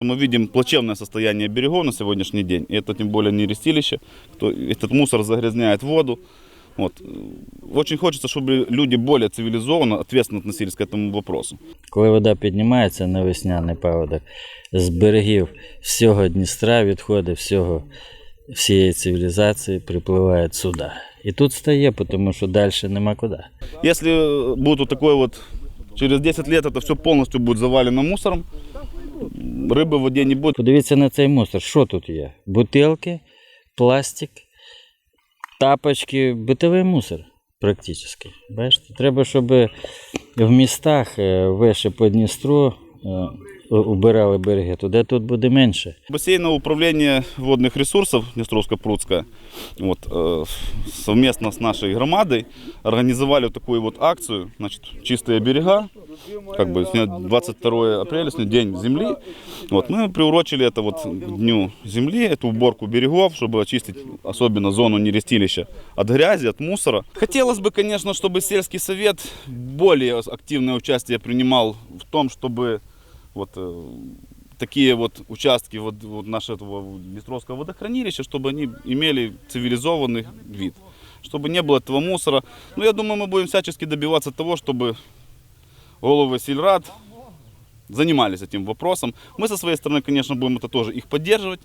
Мы видим плачевное состояние берегов на сегодняшний день. И это тем более не рестилище. Кто- Этот мусор загрязняет воду. Вот. Очень хочется, чтобы люди более цивилизованно, ответственно относились к этому вопросу. Коли вода піднімається на весняний паводок, з берегів всього Дністра, відходи всього, всієї цивілізації припливають сюди. І тут стає, тому що далі нема куди. Если э, будет вот такой вот, через 10 лет это все полностью будет завалено мусором, рыбы в воді не буде. Подивіться на цей мусор. Що тут є? Бутилки, пластик, тапочки, битовий мусор. Практично. Бачите? Треба, щоб в містах е, вище по Дністру е, убирали береги, туди тут буде менше. Водных ресурсов Днестровско-Прудское вот, э, совместно с нашей громадой организовали вот такую вот акцию, значит, чистые берега, как бы сегодня 22 апреля, день земли. Вот, мы приурочили это вот дню земли, эту уборку берегов, чтобы очистить особенно зону нерестилища от грязи, от мусора. Хотелось бы, конечно, чтобы сельский совет более активное участие принимал в том, чтобы вот э, такие вот участки вот, вот нашего Днестровского водохранилища, чтобы они имели цивилизованный вид, чтобы не было этого мусора. Ну, я думаю, мы будем всячески добиваться того, чтобы головы сельрад занимались этим вопросом. Мы со своей стороны, конечно, будем это тоже их поддерживать.